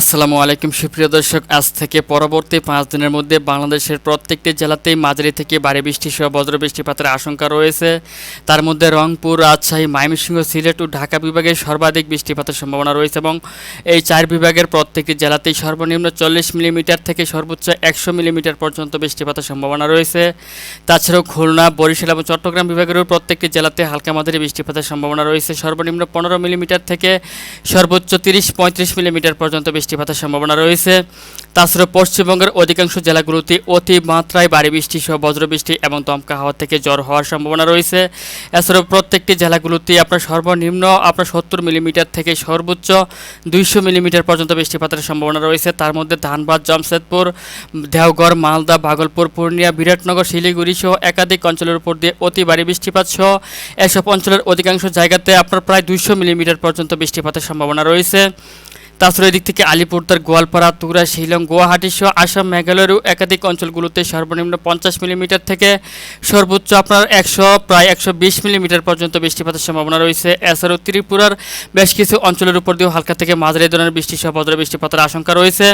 আসসালামু আলাইকুম, সুপ্রিয় দর্শক। আজ থেকে পরবর্তী পাঁচ দিনের মধ্যে বাংলাদেশের প্রত্যেকটি জেলাতেই মাঝারি থেকে ভারী বৃষ্টি সহ বজ্র বৃষ্টিপাতের আশঙ্কা রয়েছে। তার মধ্যে রংপুর, রাজশাহী, ময়মনসিংহ, সিলেট ও ঢাকা বিভাগে সর্বাধিক বৃষ্টিপাতের সম্ভাবনা রয়েছে এবং এই চার বিভাগের প্রত্যেকটি জেলাতেই সর্বনিম্ন চল্লিশ মিলিমিটার থেকে সর্বোচ্চ একশো মিলিমিটার পর্যন্ত বৃষ্টিপাতের সম্ভাবনা রয়েছে। তাছাড়াও খুলনা, বরিশাল এবং চট্টগ্রাম বিভাগেরও প্রত্যেকটি জেলাতে হালকা মাঝারি বৃষ্টিপাতের সম্ভাবনা রয়েছে। সর্বনিম্ন পনেরো মিলিমিটার থেকে সর্বোচ্চ তিরিশ পঁয়ত্রিশ মিলিমিটার পর্যন্ত বৃষ্টিপাতের সম্ভাবনা রয়েছে। তাছাড়া পশ্চিমবঙ্গের অধিকাংশ জেলাগুলোতে অতি মাত্রায় ভারী বৃষ্টি সহ বজ্রবৃষ্টি এবং দমকা হাওয়া থেকে জ্বর হওয়ার সম্ভাবনা রয়েছে। এছাড়াও প্রত্যেকটি জেলাগুলোতে আপনার সর্বনিম্ন আপনার সত্তর মিলিমিটার থেকে সর্বোচ্চ দুইশো মিলিমিটার পর্যন্ত বৃষ্টিপাতের সম্ভাবনা রয়েছে। তার মধ্যে ধানবাদ, জামশেদপুর, দেওঘর, মালদা, ভাগলপুর, পূর্ণিয়া, বিরাটনগর, শিলিগুড়ি সহ একাধিক অঞ্চলের উপর দিয়ে অতি ভারী বৃষ্টিপাত সহ এসব অঞ্চলের অধিকাংশ জায়গাতে আপনার প্রায় দুইশো মিলিমিটার পর্যন্ত বৃষ্টিপাতের সম্ভাবনা রয়েছে। তাছাড়া এদিক থেকে আলিপুরদার গোয়ালপাড়া, তুরা, শিলং, গুয়াহাটি সহ আসাম, মেঘালয়েরও একাধিক অঞ্চলগুলোতে সর্বনিম্ন পঞ্চাশ মিলিমিটার থেকে সর্বোচ্চ আপনার একশো, প্রায় একশো বিশ মিলিমিটার পর্যন্ত বৃষ্টিপাতের সম্ভাবনা রয়েছে। এছাড়াও ত্রিপুরার বেশ কিছু অঞ্চলের উপর দিয়েও হালকা থেকে মাঝারি ধরনের বৃষ্টি সহ বজ্র বৃষ্টিপাতের আশঙ্কা রয়েছে।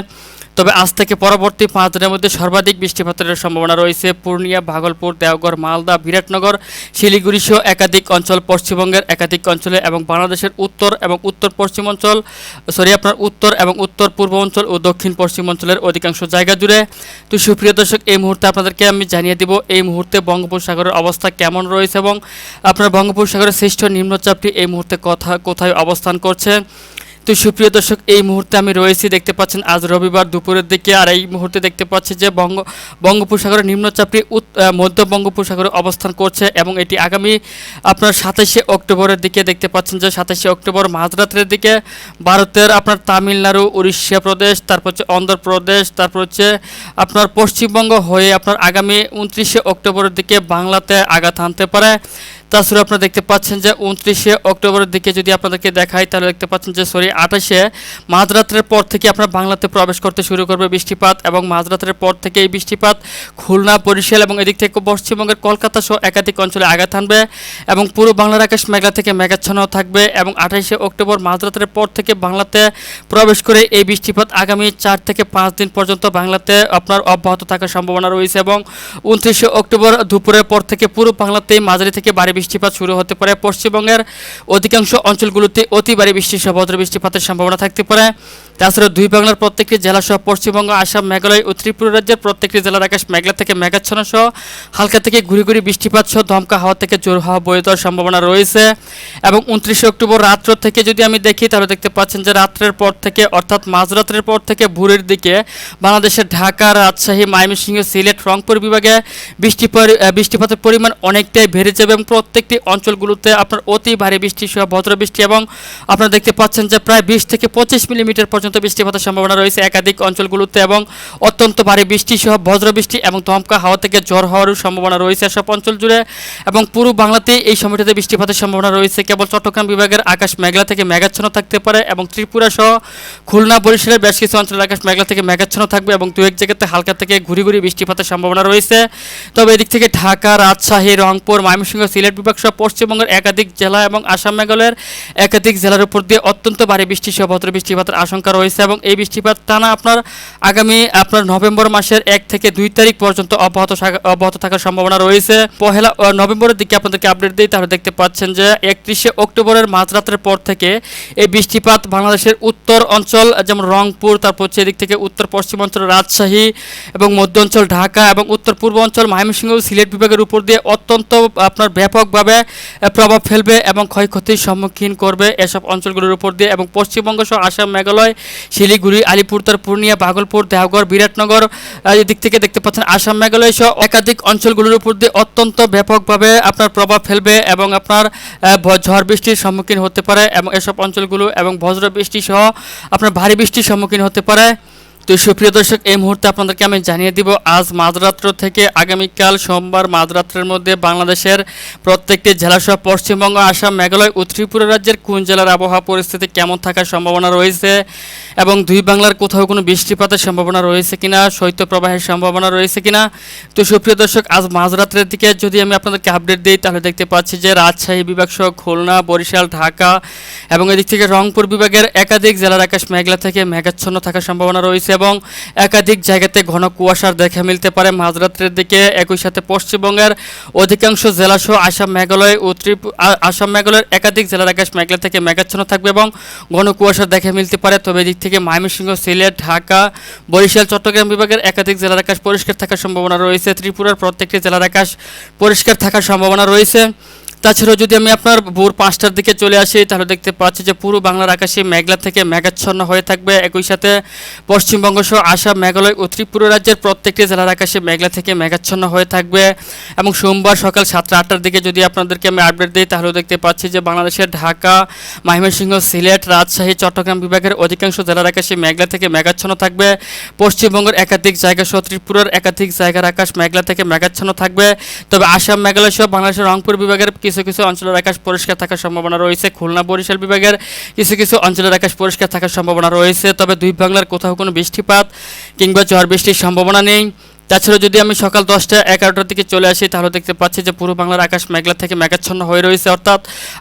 তবে আজ থেকে পরবর্তী পাঁচ দিনের মধ্যে সর্বাধিক বৃষ্টিপাতের সম্ভাবনা রয়েছে। পূর্ণিয়া, ভাগলপুর, দেওঘর, মালদা, বিরাটনগর, শিলিগুড়ি সহ একাধিক অঞ্চল, পশ্চিমবঙ্গের একাধিক অঞ্চলে এবং বাংলাদেশের উত্তর এবং উত্তর পশ্চিম অঞ্চল, সরি, আপনার উত্তর এবং উত্তর পূর্ব অঞ্চল ও দক্ষিণ পশ্চিম অঞ্চলের অধিকাংশ জায়গা জুড়ে। তো সুপ্রিয় দর্শক, এই মুহূর্তে আপনাদেরকে আমি জানিয়ে দিব, এই মুহূর্তে বঙ্গোপসাগরের অবস্থা কেমন রয়েছে এবং আপনার বঙ্গোপসাগরের শ্রেষ্ঠ নিম্নচাপটি এই মুহূর্তে কথা, কোথায় অবস্থান করছে? তো সুপ্রিয় দর্শক, এই মুহূর্তে আমি রয়েছি, দেখতে পাচ্ছেন আজ রবিবার দুপুরের দিকে, আর এই মুহূর্তে দেখতে পাচ্ছি যে বঙ্গ, বঙ্গোপসাগরের নিম্নচাপটি মধ্য বঙ্গোপসাগরে অবস্থান করছে এবং এটি আগামী আপনার সাতাশে অক্টোবরের দিকে দেখতে পাচ্ছেন যে সাতাশে অক্টোবর মাঝরাতের দিকে ভারতের আপনার তামিলনাড়ু, উড়িষ্যা প্রদেশ, তারপর হচ্ছে অন্ধ্রপ্রদেশ তারপর হচ্ছে আপনার পশ্চিমবঙ্গ হয়ে আপনার আগামী উনত্রিশে অক্টোবরের দিকে বাংলাতে আঘাত হানতে পারে। তাছাড়া আপনারা দেখতে পাচ্ছেন যে উনত্রিশে অক্টোবরের দিকে যদি আপনাদেরকে দেখাই, তাহলে দেখতে পাচ্ছেন যে, সরি, আঠাশে মাঝরাতের পর থেকে আপনার বাংলাতে প্রবেশ করতে শুরু করবে বৃষ্টিপাত এবং মাঝরাতের পর থেকে এই বৃষ্টিপাত খুলনা, বরিশাল এবং এদিক থেকে পশ্চিমবঙ্গের কলকাতা সহ একাধিক অঞ্চলে আঘাত আনবে এবং পুরো বাংলার আকাশ মেঘলা থেকে মেঘাচ্ছন্ন থাকবে এবং আঠাশে অক্টোবর মাঝরাতের পর থেকে বাংলাতে প্রবেশ করে এই বৃষ্টিপাত আগামী চার থেকে পাঁচ দিন পর্যন্ত বাংলাতে আপনার অব্যাহত থাকার সম্ভাবনা রয়েছে এবং উনত্রিশে অক্টোবর দুপুরের পর থেকে পুরো বাংলাতেই মাঝারি থেকে ভারী বৃষ্টিপাত শুরু হতে পারে। পশ্চিমবঙ্গের অধিকাংশ অঞ্চলগুলোতে অতি ভারী বৃষ্টি বজ্র বৃষ্টিপাতের সম্ভাবনা থাকতে পারে। তাছাড়া দুই বাংলার প্রত্যেকটি জেলা সহ পশ্চিমবঙ্গ আসাম মেঘালয় ও ত্রিপুরা রাজ্যের প্রত্যেকটি জেলার আকাশ মেঘলা থেকে মেঘাচ্ছন্ন সহ হালকা থেকে ঘুরি ঘুরি বৃষ্টিপাত সহ ধমকা হাওয়া থেকে জোর হাওয়া বয়ে দেওয়ার সম্ভাবনা রয়েছে। এবং উনত্রিশে অক্টোবর রাত্র থেকে যদি আমি দেখি তাহলে দেখতে পাচ্ছেন যে রাত্রের পর থেকে অর্থাৎ মাঝরাত্রের পর থেকে ভোরের দিকে বাংলাদেশের ঢাকা রাজশাহী ময়মনসিংহ সিলেট রংপুর বিভাগে বৃষ্টি পরি- আহ, বৃষ্টিপাতের পরিমাণ অনেকটাই বেড়ে যাবে এবং প্রত্যেকটি অঞ্চলগুলোতে আপনার অতি ভারী বৃষ্টি সহ বৃষ্টি এবং আপনারা দেখতে পাচ্ছেন যে প্রায় বিশ থেকে পঁচিশ মিলিমিটার পর্যন্ত বৃষ্টিপাতের সম্ভাবনা রয়েছে একাধিক অঞ্চলগুলোতে এবং অত্যন্ত ভারী বৃষ্টি সহ বৃষ্টি এবং দমকা হাওয়া থেকে জ্বর হওয়ারও সম্ভাবনা রয়েছে সব অঞ্চল জুড়ে এবং পুরো বাংলাতে এই সময়টাতে বৃষ্টিপাতের সম্ভাবনা রয়েছে। কেবল চট্টগ্রাম বিভাগের আকাশ মেঘলা থেকে মেঘাচ্ছন্ন থাকতে পারে এবং ত্রিপুরা সহ খুলনা, বরিশালের বেশ কিছু অঞ্চলের আকাশ মেঘলা থেকে মেঘাচ্ছন্ন থাকবে এবং দু এক জায়গাতে হালকা থেকে ঘুরি ঘুরি বৃষ্টিপাতের সম্ভাবনা রয়েছে। তবে এদিক থেকে ঢাকা, রাজশাহী, রংপুর, ময়মনসিংহ, সিলেট বিভাগ সহ পশ্চিমবঙ্গের একাধিক জেলা এবং আসাম মেঘালয়ের একাধিক জেলার উপর দিয়ে অত্যন্ত ভারী বৃষ্টি সহ ভদ্র বৃষ্টিপাতের আশঙ্কা রয়েছে এবং এই বৃষ্টিপাত টানা আপনার আগামী, আপনার নভেম্বর মাসের এক থেকে দুই তারিখ পর্যন্ত অব্যাহত অব্যাহত থাকার সম্ভাবনা রয়েছে। পহেলা নভেম্বরের দিকে আপনাদেরকে আপডেট দিই, তাহলে দেখতে পাচ্ছেন যে একত্রিশে অক্টোবরের মাঝরাতের পর থেকে এই বৃষ্টিপাত বাংলাদেশের উত্তর অঞ্চল, যেমন রংপুর, তারপর হচ্ছে এদিক থেকে উত্তর পশ্চিম অঞ্চল, রাজশাহী এবং মধ্য অঞ্চল, ঢাকা এবং উত্তর পূর্ব অঞ্চল, ময়মনসিংহ সিলেট বিভাগের উপর দিয়ে অত্যন্ত আপনার ব্যাপকভাবে প্রভাব ফেলবে এবং ক্ষয়ক্ষতির সম্মুখীন করবে এসব অঞ্চলগুলোর উপর দিয়ে এবং পশ্চিমবঙ্গ সহ আসাম, মেঘালয়, শিলিগুড়ি আলিপুরদার পূর্ণিয়া, ভাগলপুর, দেওঘর, বিরাটনগর এদিক থেকে দেখতে পাচ্ছেন আসাম, মেঘালয় সহ একাধিক অঞ্চলগুলোর উপর দিয়ে অত্যন্ত ব্যাপকভাবে আপনার প্রভাব ফেলবে এবং আপনার ঝড় বৃষ্টির সম্মুখীন হতে পারে এবং এসব অঞ্চলগুলো এবং বজ্র বৃষ্টি সহ আপনার ভারী বৃষ্টির সম্মুখীন হতে পারে। তো সুপ্রিয় দর্শক, এই মুহূর্তে আপনাদেরকে আমি জানিয়ে দিব, আজ মাঝরাত্র থেকে আগামীকাল সোমবার মাঝরাত্রের মধ্যে বাংলাদেশের প্রত্যেকটি জেলাসহ পশ্চিমবঙ্গ, আসাম, মেঘালয় ও ত্রিপুরা রাজ্যের কোন জেলার আবহাওয়া পরিস্থিতি কেমন থাকার সম্ভাবনা রয়েছে এবং দুই বাংলার কোথাও কোনো বৃষ্টিপাতের সম্ভাবনা রয়েছে কিনা, শৈত্যপ্রবাহের সম্ভাবনা রয়েছে কিনা? তো সুপ্রিয় দর্শক, আজ মাঝরাত্রের দিকে যদি আমি আপনাদেরকে আপডেট দিই, তাহলে দেখতে পাচ্ছি যে রাজশাহী বিভাগ সহ খুলনা, বরিশাল, ঢাকা এবং এদিক থেকে রংপুর বিভাগের একাধিক জেলার আকাশ মেঘলা থেকে মেঘাচ্ছন্ন থাকার সম্ভাবনা রয়েছে। এবং একাধিক জায়গাতে ঘন কুয়াশার দেখা মিলতে পারে। মাঝরাত্রের দিকে একই সাথে পশ্চিমবঙ্গের অধিকাংশ জেলাসহ আসাম মেঘালয় ও ত্রিপু আ- আসাম মেঘালয়ের একাধিক জেলার আকাশ মেঘলা থেকে মেঘাচ্ছন্ন থাকবে এবং ঘন কুয়াশার দেখা মিলতে পারে। তবে এদিক থেকে ময়মনসিংহ, সিলেট, ঢাকা, বরিশাল, চট্টগ্রাম বিভাগের একাধিক জেলার আকাশ পরিষ্কার থাকার সম্ভাবনা রয়েছে। ত্রিপুরার প্রত্যেকটি জেলার আকাশ পরিষ্কার থাকার সম্ভাবনা রয়েছে। তাছাড়াও যদি আমি আপনার ভোর পাঁচটার দিকে চলে আসি, তাহলে দেখতে পাচ্ছি যে পুরো বাংলার আকাশে মেঘলা থেকে মেঘাচ্ছন্ন হয়ে থাকবে। একই সাথে পশ্চিমবঙ্গ সহ আসাম, মেঘালয় ও ত্রিপুরা রাজ্যের প্রত্যেকটি জেলার আকাশে মেঘলা থেকে মেঘাচ্ছন্ন হয়ে থাকবে। এবং সোমবার সকাল সাতটা আটটার দিকে যদি আপনাদেরকে আমি আপডেট দিই তাহলেও দেখতে পাচ্ছি যে বাংলাদেশের ঢাকা, ময়মনসিংহ, সিলেট, রাজশাহী, চট্টগ্রাম বিভাগের অধিকাংশ জেলার আকাশে মেঘলা থেকে মেঘাচ্ছন্ন থাকবে। পশ্চিমবঙ্গের একাধিক জায়গা সহ ত্রিপুরার একাধিক জায়গার আকাশ মেঘলা থেকে মেঘাচ্ছন্ন থাকবে। তবে আসাম, মেঘালয় সহ বাংলাদেশের রংপুর বিভাগের কিছু কিছু অঞ্চলের আকাশ পরিষ্কার থাকার সম্ভাবনা রয়েছে। খুলনা বরিশাল বিভাগের কিছু কিছু অঞ্চলের আকাশ পরিষ্কার থাকার সম্ভাবনা রয়েছে। তবে দুই বাংলার কোথাও কোনো বৃষ্টিপাত কিংবা ঝড় বৃষ্টির সম্ভাবনা নেই। তাছাড়া যদি আমি সকাল দশটা এগারোটার দিকে চলে আসি, তাহলে দেখতে পাচ্ছি যে পুরো বাংলার আকাশ মেঘলা থেকে মেঘাচ্ছন্ন হয়ে রয়েছে। অর্থাৎ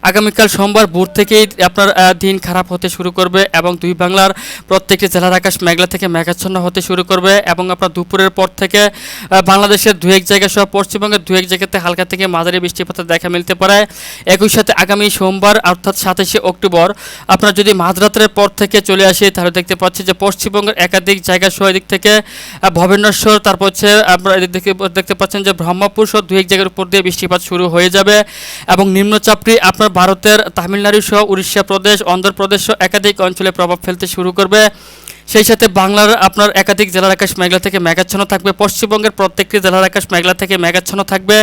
আগামীকাল সোমবার ভোর থেকেই আপনার দিন খারাপ হতে শুরু করবে এবং দুই বাংলার প্রত্যেকটি জেলার আকাশ মেঘলা থেকে মেঘাচ্ছন্ন হতে শুরু করবে এবং আপনার দুপুরের পর থেকে বাংলাদেশের দু এক জায়গা সহ পশ্চিমবঙ্গের দু এক জায়গাতে হালকা থেকে মাঝারি বৃষ্টিপাতের দেখা মিলতে পারে। একই সাথে আগামী সোমবার, অর্থাৎ সাতাশে অক্টোবর, আপনার যদি মাঝরাতের পর থেকে চলে আসি, তাহলে দেখতে পাচ্ছি যে পশ্চিমবঙ্গের একাধিক জায়গা সহ এদিক থেকে ভবেন্দ্রেশ্বর তারপর হচ্ছে, আপনারা থেকে দেখতে পাচ্ছেন যে ব্রহ্মপুর সহ দু এক জায়গার উপর দিয়ে বৃষ্টিপাত শুরু হয়ে যাবে এবং নিম্নচাপটি আপনার ভারতের তামিলনাড়ু সহ উড়িষ্যা প্রদেশ, অন্ধ্রপ্রদেশ সহ একাধিক অঞ্চলে প্রভাব ফেলতে শুরু করবে। সেই সাথে বাংলার আপনার একাধিক জেলার আকাশ মেঘলা থেকে মেঘাচ্ছন্ন থাকবে। পশ্চিমবঙ্গের প্রত্যেকটি জেলার আকাশ মেঘলা থেকে মেঘাচ্ছন্ন থাকবে।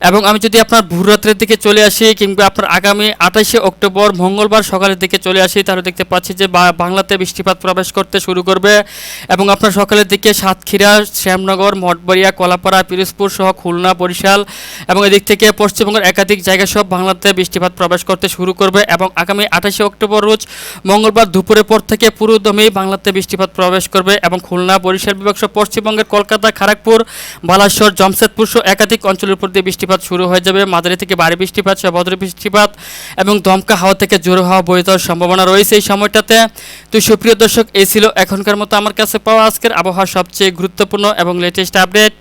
এবং আমি যদি আপনার ভোররাত্রের দিকে চলে আসি কিংবা আপনার আগামী আঠাশে অক্টোবর মঙ্গলবার সকালের দিকে চলে আসি, তাহলে দেখতে পাচ্ছি যে বাংলাতে বৃষ্টিপাত প্রবেশ করতে শুরু করবে এবং আপনার সকালের দিকে সাতক্ষীরা, শ্যামনগর, মঠবাড়িয়া, কলাপাড়া, পিরোজপুর সহ খুলনা, বরিশাল এবং এদিক থেকে পশ্চিমবঙ্গের একাধিক জায়গা সব বাংলাতে বৃষ্টিপাত প্রবেশ করতে শুরু করবে এবং আগামী আঠাশে অক্টোবর রোজ মঙ্গলবার দুপুরের পর থেকে পুরো দমেই বাংলাতে বৃষ্টিপাত প্রবেশ করবে এবং খুলনা, বরিশাল বিভাগ সহ পশ্চিমবঙ্গের কলকাতা খড়গপুর বালাসর, জমশেদপুর সহ একাধিক অঞ্চলের উপর দিয়ে বৃষ্টিপাত শুরু হয়ে যাবে। মাঝারি থেকে ভারী বৃষ্টিপাত, সহ বৃষ্টিপাত এবং দমকা হাওয়া থেকে জোর হাওয়া বয়ে যাওয়ার সম্ভাবনা রয়েছে এই সময়টাতে। তো সুপ্রিয় দর্শক, এই ছিল এখনকার মতো আমার কাছে পাওয়া আজকের আবহাওয়া সবচেয়ে গুরুত্বপূর্ণ এবং লেটেস্ট আপডেট